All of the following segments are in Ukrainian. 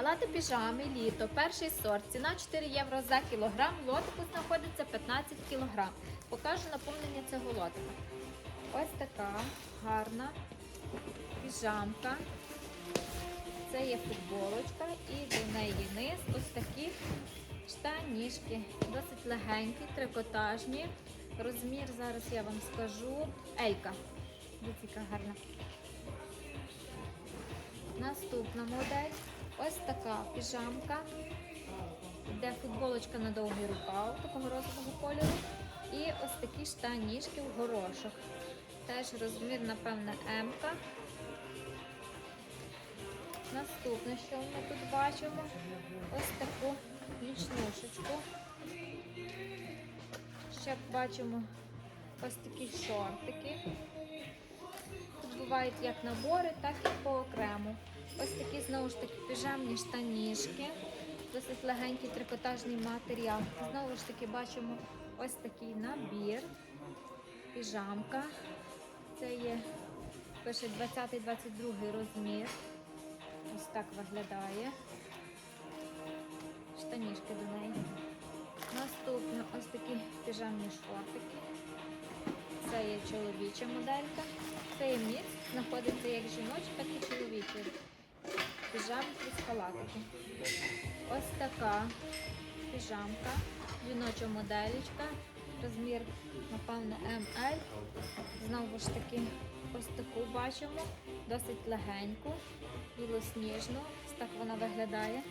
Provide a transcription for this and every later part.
Халати піжами літо, перший сорт. Ціна 4 євро за кілограм. Лотику знаходиться 15 кілограм. Покажу наповнення цього лотика. Ось така гарна піжамка. Це є футболочка і до неї низ ось такі штанішки. Досить легенькі, трикотажні. Розмір зараз я вам скажу. Елька. Дивіться, яка гарна. Наступна модель. Ось така піжамка, де футболочка на довгий рукав такого розового кольору. І ось такі штанішки в горошок. Теж розмір, напевне, М. -ка. Наступне, що ми тут бачимо, ось таку нічнушечку. Ще бачимо ось такі шортики. Тут бувають як набори, так і по окрему. Ось такі знову ж таки піжамні штанішки. Досить легенький трикотажний матеріал. Знову ж таки бачимо ось такий набір. Піжамка. Це є пише 20-22 розмір. Ось так виглядає. Штанішки до неї. Наступне ось такі піжамні шортики. Це є чоловіча моделька. Цей мікс знаходиться як жіночий, так і чоловічий. Піжамки з халатики. Ось така піжамка, жіноча моделічка. Розмір, напевно, ML. Знову ж таки, ось таку бачимо. Досить легеньку, білосніжну. Ось так вона виглядає.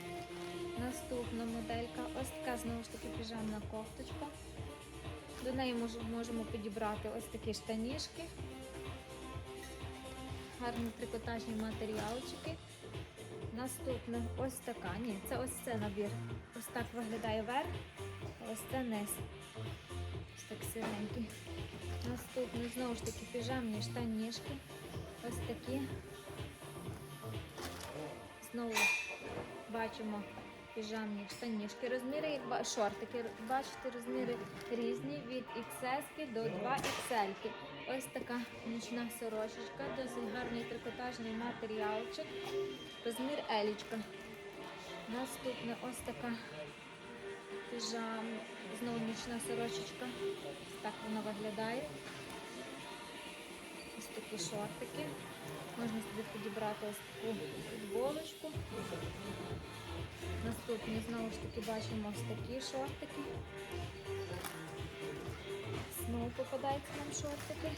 Наступна моделька. Ось така знову ж таки піжамна кофточка. До неї мож- можемо підібрати ось такі штанішки. Гарні трикотажні матеріалчики. Наступне ось така. Ні, це ось це набір. Ось так виглядає верх, ось це низ. Ось так сиренький. Наступне знову ж таки піжамні штанішки. Ось такі. Знову бачимо піжамні штанішки. Розміри, шортики, бачите, розміри різні від XS до 2XL. Ось така нічна сорочечка, досить гарний трикотажний матеріалчик. Розмір елічка. Наступне ось така піжам, знову нічна сорочечка. Так вона виглядає. Ось такі шортики. Можна собі підібрати ось таку футболочку. Наступні знову ж таки бачимо ось такі шортики. Знову попадаються нам шортики.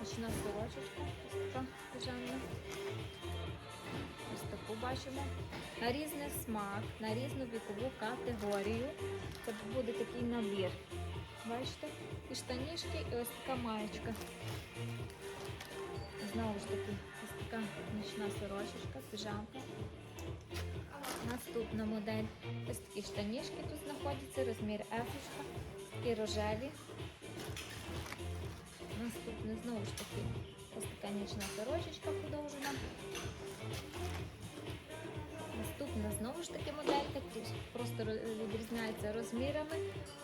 Ночна сорочечка, ось така піжамна. Ось таку бачимо. На різний смак, на різну вікову категорію. Це буде такий набір. Бачите? І штанішки, і ось така маєчка. Знову ж таки, ось така нічна сорочечка, піжамка. Наступна модель. Ось такі штанішки тут знаходяться, розмір F, такі рожеві. Наступне знову ж таки ось така нічна сорочечка подовжена. Наступна знову ж таки моделька, просто відрізняється розмірами.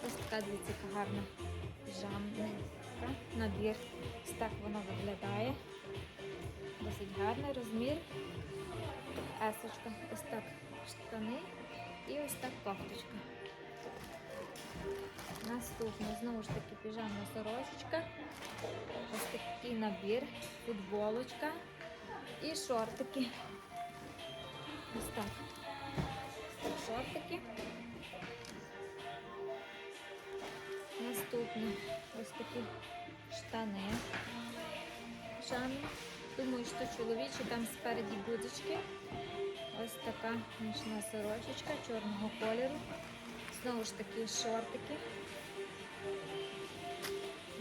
Ось така дивіться, яка гарна піжамника, набір. Ось так вона виглядає. Досить гарний розмір. Есочка. Ось так штани і ось так кофточка. Наступне знову ж таки піжамна сорочечка. Ось такий набір, футболочка і шортики. Ось так. Шортики. Наступне ось такі штани. Піжамні. Думаю, що чоловічі там спереді будочки. Ось така нічна сорочечка чорного кольору. Знову ж таки шортики.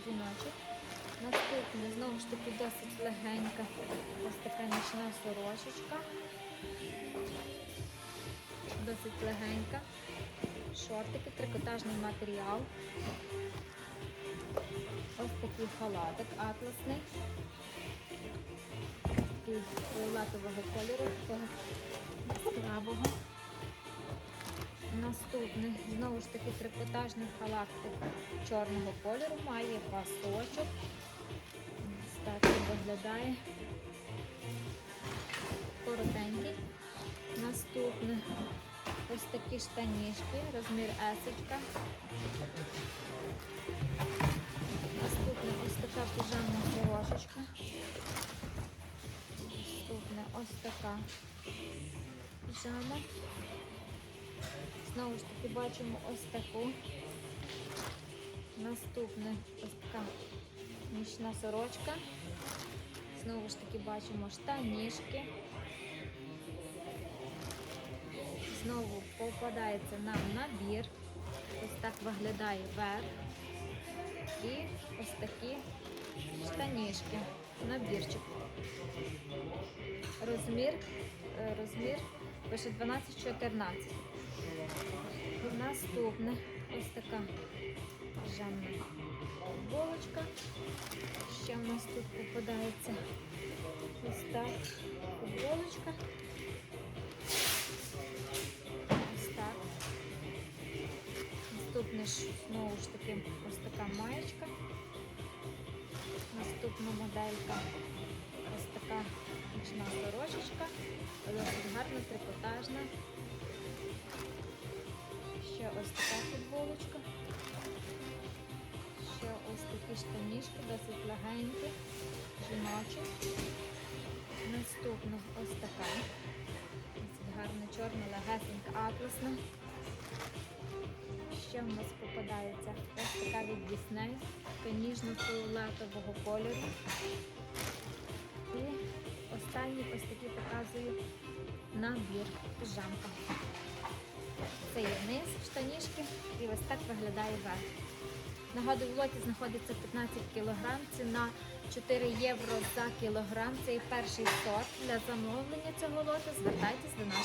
Жіночок. Наступне, знову ж таки, досить легенька. Ось така нічна сорочечка. Досить легенька. Шортики, трикотажний матеріал. Ось такий халатик атласний такий фіолетового кольору, такого. Наступний, знову ж таки, трикотажний халактик чорного кольору, має пасочок. Так він виглядає. Коротенький. наступний. ось такі штанішки, розмір есочка. Наступне ось така піжамна горошечка. Наступне ось така піжама. Знову ж таки бачимо ось таку. Наступне ось така нічна сорочка. Знову ж таки бачимо штанішки. Знову попадається нам набір. Ось так виглядає верх. І ось такі штанішки. Набірчик. Розмір, е, розмір пише 12-14. Наступне ось така піжамна футболочка. Ще в нас тут попадається ось так футболочка. Ось так. Наступне ж знову ж таки ось така маєчка. Наступна моделька ось така нічна сорочечка. Досить гарна, трикотажна. Ще ось така футболочка. Ще ось такі штанішки, досить легенькі, жіночі. Наступна ось така. Досить гарна, чорна, легесенька, атласна. Ще в нас попадається ось така від Disney, така ніжно-фіолетового кольору. Останній ось такий показую набір піжамка. Це є низ, штанішки і ось так виглядає верх. Нагадую, в лоті знаходиться 15 кг, ціна 4 євро за кілограм. Це і перший сорт. Для замовлення цього лоту звертайтесь до нас.